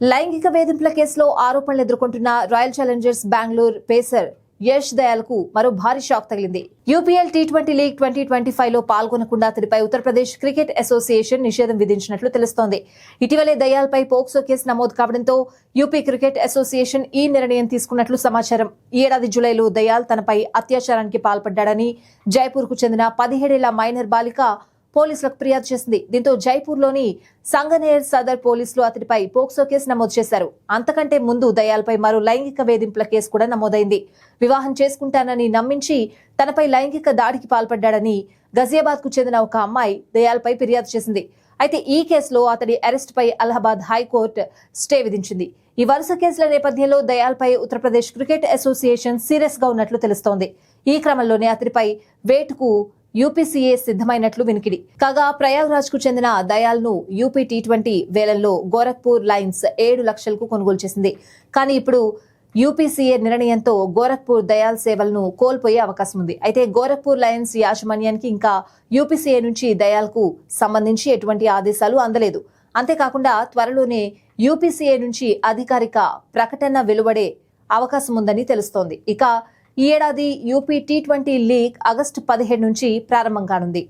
లైంగిక వేధింపుల కేసులో ఆరోపణలు ఎదుర్కొంటున్న royal challengers Bengaluru pacer Yash దయాల్కు మరో భారీ షాక్ తగిలింది. UPL T twenty league twenty twenty ఫైవ్లో పాల్గొనకుండా అతడిపై ఉత్తరప్రదేశ్ క్రికెట్ అసోసియేషన్ నిషేధం విధించినట్లు తెలుస్తోంది. ఇటీవలే దయాల్పై పోక్సో కేసు నమోదు కావడంతో యూపీ క్రికెట్ అసోసియేషన్ ఈ నిర్ణయం తీసుకున్నట్లు సమాచారం. ఈ ఏడాది జులైలో దయాల్ తనపై అత్యాచారానికి పాల్పడ్డాడని జైపూర్కు చెందిన పదిహేడేళ్ళ మైనర్ బాలిక పోలీసులకు ఫిర్యాదు చేసింది. దీంతో జైపూర్లోని సంగనేర్ సదర్ పోలీసులు అతడిపై పోక్సో కేసు నమోదు చేశారు. అంతకంటే ముందు దయాల్పై మరో లైంగిక వేధింపుల కేసు కూడా నమోదైంది. వివాహం చేసుకుంటానని నమ్మించి తనపై లైంగిక దాడికి పాల్పడ్డాడని గజియాబాద్కు చెందిన ఒక అమ్మాయి దయాల్పై ఫిర్యాదు చేసింది. అయితే ఈ కేసులో అతడి అరెస్ట్ పై అలహాబాద్ హైకోర్టు స్టే విధించింది. ఈ వరుస కేసుల నేపథ్యంలో దయాల్పై ఉత్తరప్రదేశ్ క్రికెట్ అసోసియేషన్ సీరియస్గా ఉన్నట్లు తెలుస్తోంది. ఈ క్రమంలోనే అతడిపై వేటుకు యూపీసీఏ సిద్ధమైనట్లు వినికిడి. కాగా ప్రయాగ్రాజ్కు చెందిన దయాల్ను యూపీ టీ ట్వంటీ వేలంలో గోరఖ్పూర్ లైన్స్ ఏడు లక్షలకు కొనుగోలు చేసింది. కానీ ఇప్పుడు యూపీసీఏ నిర్ణయంతో గోరఖ్పూర్ దయాల్ సేవలను కోల్పోయే అవకాశం ఉంది. అయితే గోరఖ్పూర్ లయన్స్ యాజమాన్యానికి ఇంకా యూపీసీఏ నుంచి దయాల్కు సంబంధించి ఎటువంటి ఆదేశాలు అందలేదు. అంతేకాకుండా త్వరలోనే యూపీసీఏ నుంచి అధికారిక ప్రకటన వెలువడే అవకాశం ఉందని తెలుస్తోంది. ఇక ఈ ఏడాది UP T twenty league August పదిహేడు నుంచి ప్రారంభం కానుంది.